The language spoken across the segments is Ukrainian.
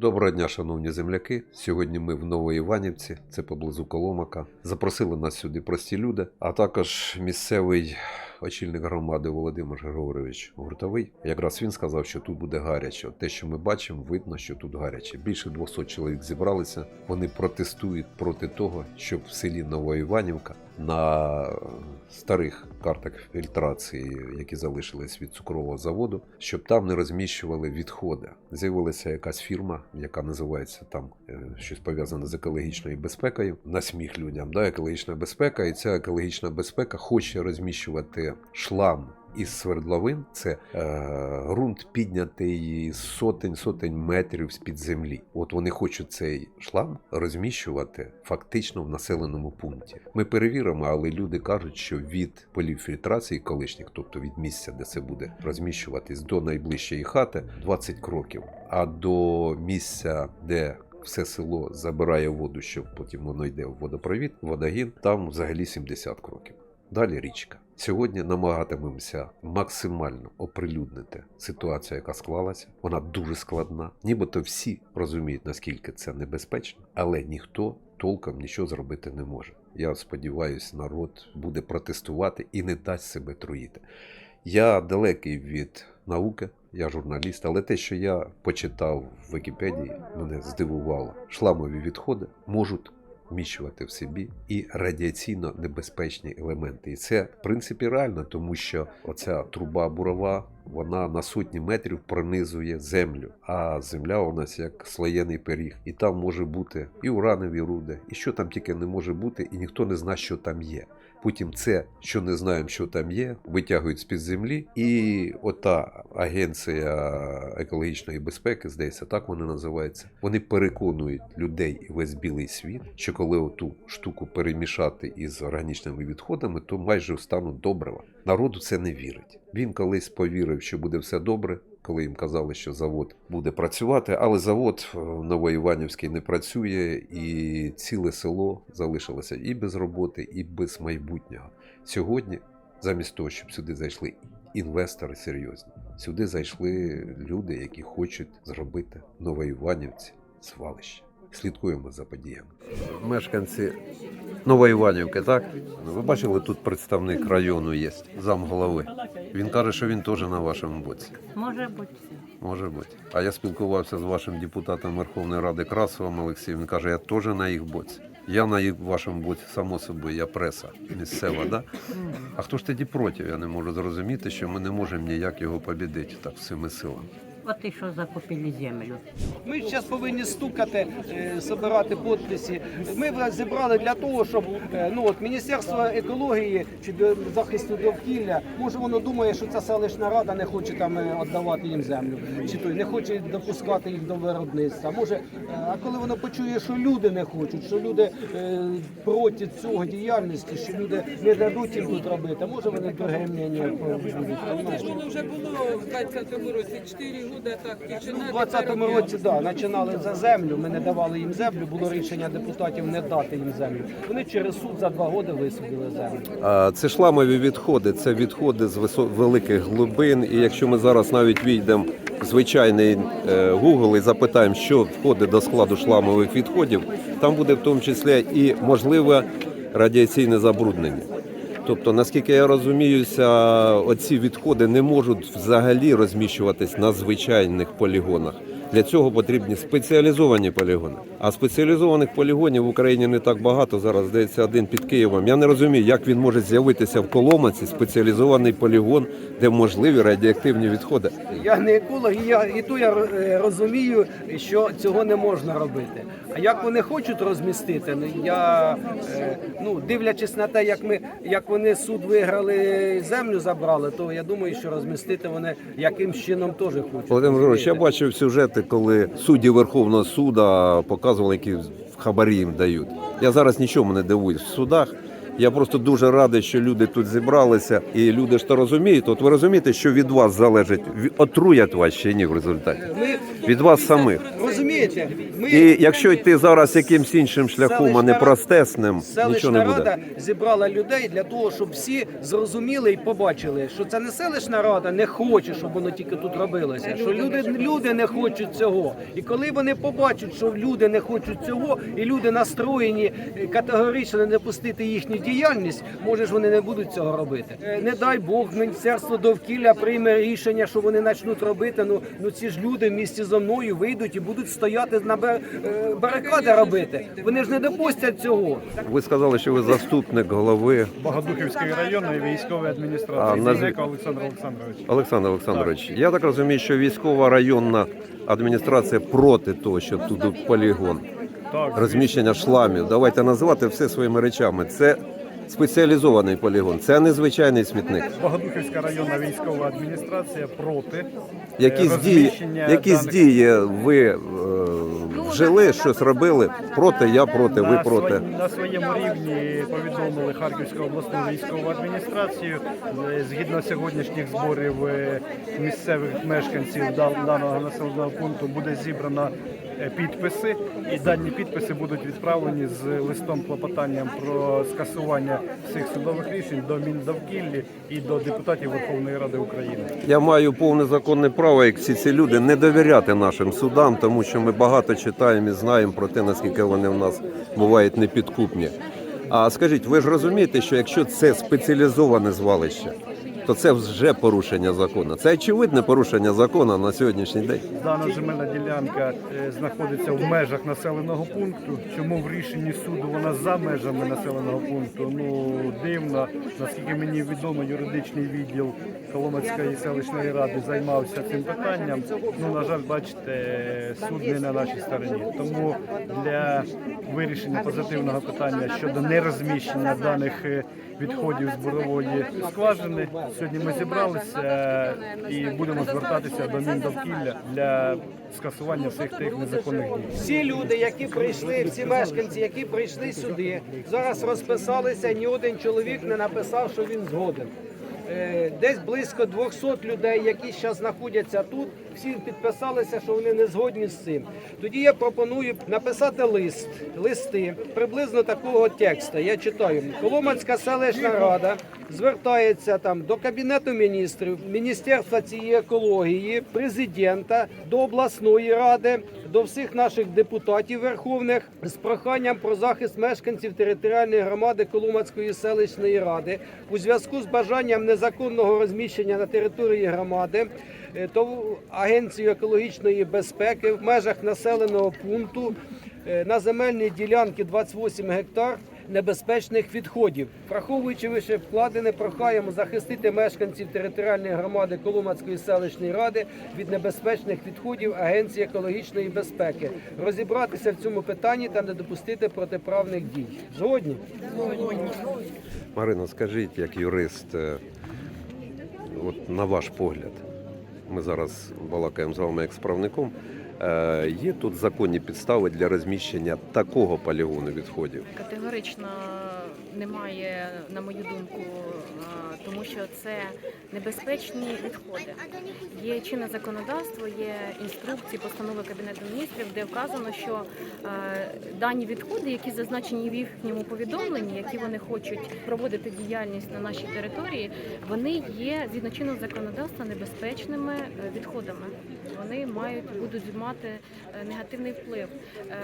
Доброго дня, шановні земляки. Сьогодні ми в Новоіванівці, це поблизу Коломака. Запросили нас сюди прості люди, а також місцевий очільник громади Володимир Григорович Гуртовий. Якраз він сказав, що тут буде гаряче. Те, що ми бачимо, видно, що тут гаряче. Більше 200 чоловік зібралися. Вони протестують проти того, щоб в селі Новоіванівка на старих картах фільтрації, які залишились від цукрового заводу, щоб там не розміщували відходи. З'явилася якась фірма, яка називається там е, щось пов'язане з екологічною безпекою. На сміх людям, да, екологічна безпека, і ця екологічна безпека хоче розміщувати шлам. Із свердловин це е, ґрунт піднятий сотень сотень метрів з під землі. От вони хочуть цей шлам розміщувати фактично в населеному пункті. Ми перевіримо, але люди кажуть, що від полів фільтрації колишніх, тобто від місця, де це буде розміщуватись, до найближчої хати 20 кроків. А до місця, де все село забирає воду, щоб потім воно йде в водопровід, водогін, там взагалі 70 кроків. Далі річка. Сьогодні намагатимемося максимально оприлюднити ситуацію, яка склалася. Вона дуже складна. Нібито всі розуміють, наскільки це небезпечно, але ніхто толком нічого зробити не може. Я сподіваюся, народ буде протестувати і не дасть себе труїти. Я далекий від науки, я журналіст, але те, що я почитав в Вікіпедії, мене здивувало. Шламові відходи можуть вміщувати в собі і радіаційно небезпечні елементи. І це в принципі реально, тому що оця труба бурова вона на сотні метрів пронизує землю. А земля у нас як слоєний пиріг, і там може бути і уранові руди, і що там тільки не може бути, і ніхто не знає, що там є. Потім це, що не знаємо, що там є, витягують з під землі, і ота агенція екологічної безпеки, здається, так вони називаються. Вони переконують людей і весь білий світ, що коли оту штуку перемішати із органічними відходами, то майже стануть добрива. Народу це не вірить. Він колись повірив, що буде все добре. Коли їм казали, що завод буде працювати, але завод в Новоіванівській не працює, і ціле село залишилося і без роботи, і без майбутнього. Сьогодні, замість того, щоб сюди зайшли інвестори серйозні, сюди зайшли люди, які хочуть зробити Новоіванівці звалище. Слідкуємо за подіями. Мешканці Новоіванівки, так? Ну, Ви бачили, тут представник району є, замголови. Він каже, що він теж на вашому боці. Може бути. Може бути. А я спілкувався з вашим депутатом Верховної Ради Красовим Олексієм. Він каже, я теж на їх боці. Я на їх вашому боці, само собою, я преса місцева, да? А хто ж тоді проти? Я не можу зрозуміти, що ми не можемо ніяк його побідити так всіми силами. От і що закупили землю. Ми зараз повинні стукати, е, збирати підписи. Ми в- зібрали для того, щоб е, ну от Міністерство екології чи до- захисту довкілля, може воно думає, що ця селищна рада не хоче там е, віддавати їм землю, чи той не хоче допускати їх до виробництва. Може, е, а коли воно почує, що люди не хочуть, що люди е, проти цього діяльності, що люди не дадуть їм тут робити, може вони друге мнення? Воно вже було в 20-му році 4 роки так. У 20-му році да, починали за землю. Ми не давали їм землю. Було рішення депутатів не дати їм землю. Вони через суд за два роки висудили землю. А це шламові відходи, це відходи з великих глибин. І якщо ми зараз навіть війдемо в звичайний е, Google і запитаємо, що входить до складу шламових відходів, там буде в тому числі і можливе радіаційне забруднення. Тобто, наскільки я розуміюся, оці відходи не можуть взагалі розміщуватись на звичайних полігонах. Для цього потрібні спеціалізовані полігони. А спеціалізованих полігонів в Україні не так багато. Зараз здається один під Києвом. Я не розумію, як він може з'явитися в Коломаці спеціалізований полігон, де можливі радіоактивні відходи. Я не еколог, і я і то я е, розумію, що цього не можна робити. А як вони хочуть розмістити, ну я е, ну дивлячись на те, як ми як вони суд виграли, землю забрали, то я думаю, що розмістити вони яким чином теж хочуть. Володимир Григорович, я бачив сюжети, коли судді Верховного суду показували, які хабарі їм дають. Я зараз нічому не дивуюсь в судах. Я просто дуже радий, що люди тут зібралися, і люди ж то розуміють. От ви розумієте, що від вас залежить, отруять вас чи ні в результаті? Від вас самих. Розумієте. Ми, І якщо йти зараз якимсь іншим шляхом, а не простесним, нічого не буде. рада зібрала людей для того, щоб всі зрозуміли і побачили, що це не селищна рада не хоче, щоб воно тільки тут робилося. Що люди, люди не хочуть цього. І коли вони побачать, що люди не хочуть цього, і люди настроєні е, категорично не пустити їхню діяльність, може ж вони не будуть цього робити. Е, Не дай Бог, міністерство довкілля прийме рішення, що вони почнуть робити. Ну ну ці ж люди в місті зо мною вийдуть і будуть стояти на бар- е, барикади робити. Вони ж не допустять цього. Ви сказали, що ви заступник голови Богодухівської районної військової адміністрації. назві- Зінека Олександр Олександрович. Олександр Олександрович. Я так розумію, що військова районна адміністрація проти того, що тут полігон. Так, розміщення шламів. Давайте називати все своїми речами. Це спеціалізований полігон, це незвичайний смітник. Богодухівська районна військова адміністрація проти Якісь е, дії, розміщення якісь даних- дії ви е, вжили, щось робили проти, я проти, ви проти. на своєму рівні повідомили Харківську обласну військову адміністрацію. Е, Згідно сьогоднішніх зборів е, місцевих мешканців даного населеного пункту буде зібрано е, підписи, і дані підписи будуть відправлені з листом клопотанням про скасування всіх судових рішень до Міндовкіллі і до депутатів Верховної Ради України. Я маю повне законне право, як всі ці люди, не довіряти нашим судам, тому що ми багато читаємо і знаємо про те, наскільки вони в нас бувають непідкупні. А скажіть, ви ж розумієте, що якщо це спеціалізоване звалище, то це вже порушення закону. Це очевидне порушення закону на сьогоднішній день. Дана земельна ділянка е, знаходиться в межах населеного пункту. Чому в рішенні суду вона за межами населеного пункту? Ну дивно, наскільки мені відомо, юридичний відділ Коломацької селищної ради займався цим питанням. Ну на жаль, бачите, суд не на нашій стороні. Тому для вирішення позитивного питання щодо нерозміщення даних е, відходів з бурової скважини. Сьогодні ми зібралися і будемо звертатися до Міндовкілля для скасування всіх тих незаконних дій. Всі люди, які прийшли, всі мешканці, які прийшли сюди, зараз розписалися. Ні один чоловік не написав, що він згоден. Е, Десь близько 200 людей, які зараз знаходяться тут, всі підписалися, що вони не згодні з цим. Тоді я пропоную написати лист, листи приблизно такого тексту. Я читаю: Коломанська селищна рада звертається там до кабінету міністрів, міністерства цієї екології, президента, до обласної ради, до всіх наших депутатів верховних з проханням про захист мешканців територіальної громади Коломацької селищної ради у зв'язку з бажанням незаконного розміщення на території громади. е, То Агенцію екологічної безпеки в межах населеного пункту е, на земельній ділянці 28 гектар небезпечних відходів. Враховуючи вище вкладене, прохаємо захистити мешканців територіальної громади Коломацької селищної ради від небезпечних відходів Агенції екологічної безпеки, розібратися в цьому питанні та не допустити протиправних дій. Згодні? Марина, скажіть, як юрист, е, от на ваш погляд, ми зараз балакаємо з вами як з правником. Е, Є тут законні підстави для розміщення такого полігону відходів? Категорично немає, на мою думку, тому що це небезпечні відходи. Є чинне законодавство, є інструкції, постанови Кабінету міністрів, де вказано, що е, дані відходи, які зазначені в їхньому повідомленні, які вони хочуть проводити діяльність на нашій території, вони є згідно чинного законодавства небезпечними е, відходами. Вони мають будуть мати е, негативний вплив. Е,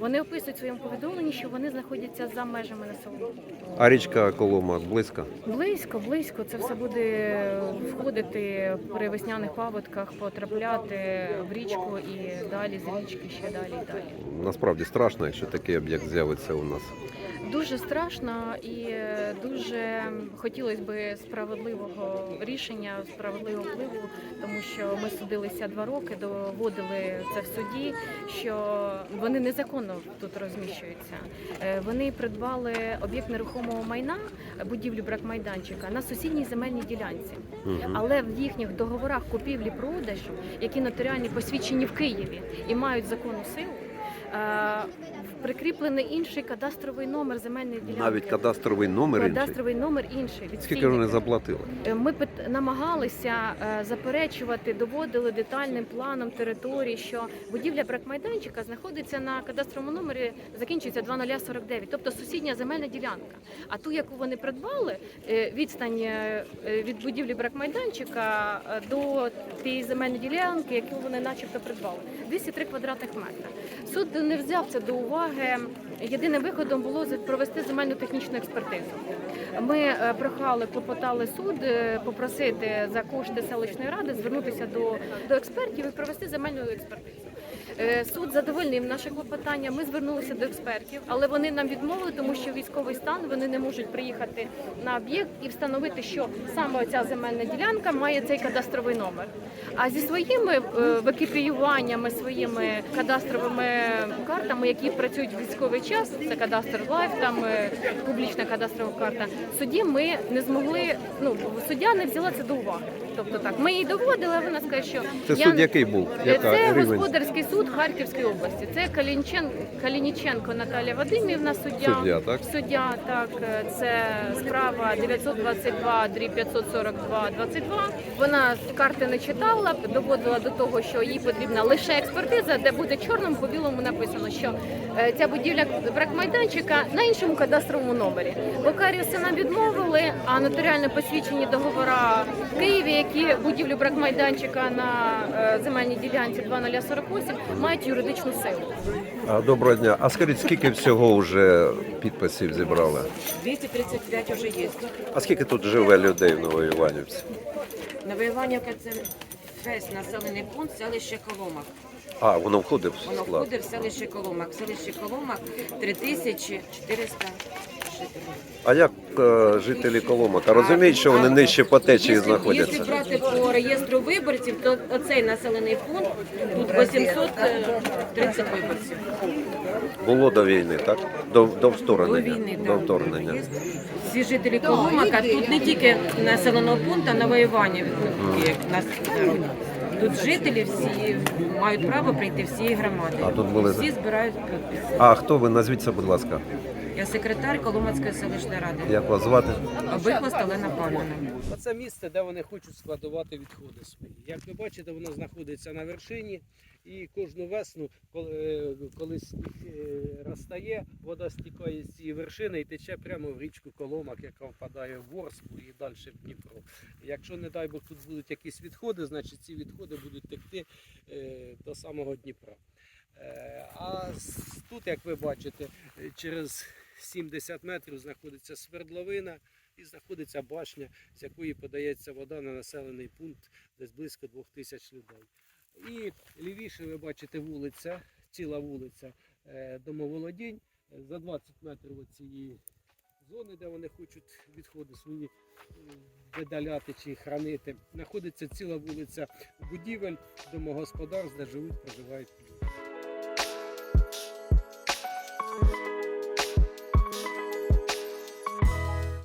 Вони описують в своєму повідомленні, що вони знаходяться за межами населеного. А річка Колома близько? Близько, близько. Це все буде входити при весняних паводках, потрапляти в річку і далі з річки ще далі і далі. Насправді страшно, якщо такий об'єкт з'явиться у нас. Дуже страшно і дуже хотілося б справедливого рішення, справедливого впливу, тому що ми судилися два роки, доводили це в суді, що вони незаконно тут розміщуються. Е, Вони придбали об'єкт нерухомого майна, будівлю бракмайданчика на сусідній земельній ділянці. Але в їхніх договорах купівлі-продажу, які нотаріальні посвідчені в Києві і мають законну силу, прикріплений інший кадастровий номер земельної ділянки. Навіть кадастровий номер інший. кадастровий номер інший. Скільки вони заплатили? Е, Ми намагалися е, заперечувати, доводили детальним планом території, що будівля бракмайданчика знаходиться на кадастровому номері, закінчується 2049, тобто сусідня земельна ділянка. А ту, яку вони придбали, е, відстань е, е, від будівлі бракмайданчика е, до тієї земельної ділянки, яку вони начебто придбали, 203 квадратних метри. Суд не взяв це до уваги. Єдиним виходом було провести земельну технічну експертизу. Ми е, прохали, клопотали суд е, попросити за кошти селищної ради звернутися до, до експертів і провести земельну експертизу. Е, Суд задовольнив наше клопотання. Ми звернулися до експертів, але вони нам відмовили, тому що військовий стан вони не можуть приїхати на об'єкт і встановити, що саме ця земельна ділянка має цей кадастровий номер. А зі своїми е, википіюваннями, своїми кадастровими картами, які працюють в військовий час, це кадастр лайф, там е, публічна кадастрова карта. Судді ми не змогли. Ну суддя не взяла це до уваги. Тобто так, ми їй доводили, а вона скаже, що Це я- суд який був? Яка це рівень? господарський суд Харківської області. Це Калінчен... Калініченко Наталія Вадимівна, суддя. Суддя, так? Суддя, так. Це справа 922 дріб 542 22. Вона карти не читала, доводила до того, що їй потрібна лише експертиза, де буде чорним по білому написано, що е, ця будівля бракмайданчика на іншому кадастровому номері. Локаріуси нам відмовили, а нотаріально посвідчені договори в Києві, які будівлю бракмайданчика на е, земельній ділянці 2048 мають юридичну силу. Доброго дня. А скажіть, скільки всього вже підписів зібрали? 235 уже є. А скільки тут живе людей в Новоіванівці? Новоіванівка це весь населений пункт селище Коломак. А, воно входить в Воно входить в селище Коломак. В селищі Коломак 3400 жителів. А як е, жителі Коломака розуміють, що вони нижче по течії знаходяться? Якщо брати по реєстру виборців, то оцей населений пункт тут 830 виборців. Було до війни, так? До, до До війни, так. вторгнення. Всі жителі Коломака, тут не тільки населеного пункту Новоіванів, ну, як нас народі. Тут жителі всі мають право прийти всієї громади. А тут були- Всі збирають підписи. А хто ви? Назвіться, будь ласка. Я секретар Коломацької селищної ради. Як вас звати? Обихвост Олена Павлівна. Оце місце, де вони хочуть складувати відходи свої. Як ви бачите, воно знаходиться на вершині, і кожну весну, коли, е, коли сніг е, розтає, вода стікає з цієї вершини і тече прямо в річку Коломак, яка впадає в Ворску і далі в Дніпро. Якщо, не дай Бог, тут будуть якісь відходи, значить ці відходи будуть текти е, до самого Дніпра. А тут, як ви бачите, через 70 метрів знаходиться свердловина і знаходиться башня, з якої подається вода на населений пункт десь близько двох тисяч людей. І лівіше ви бачите вулиця, ціла вулиця е, домоволодінь. За 20 метрів від цієї зони, де вони хочуть відходи свої е, видаляти чи хранити, знаходиться ціла вулиця будівель, домогосподарств, де живуть, проживають люди.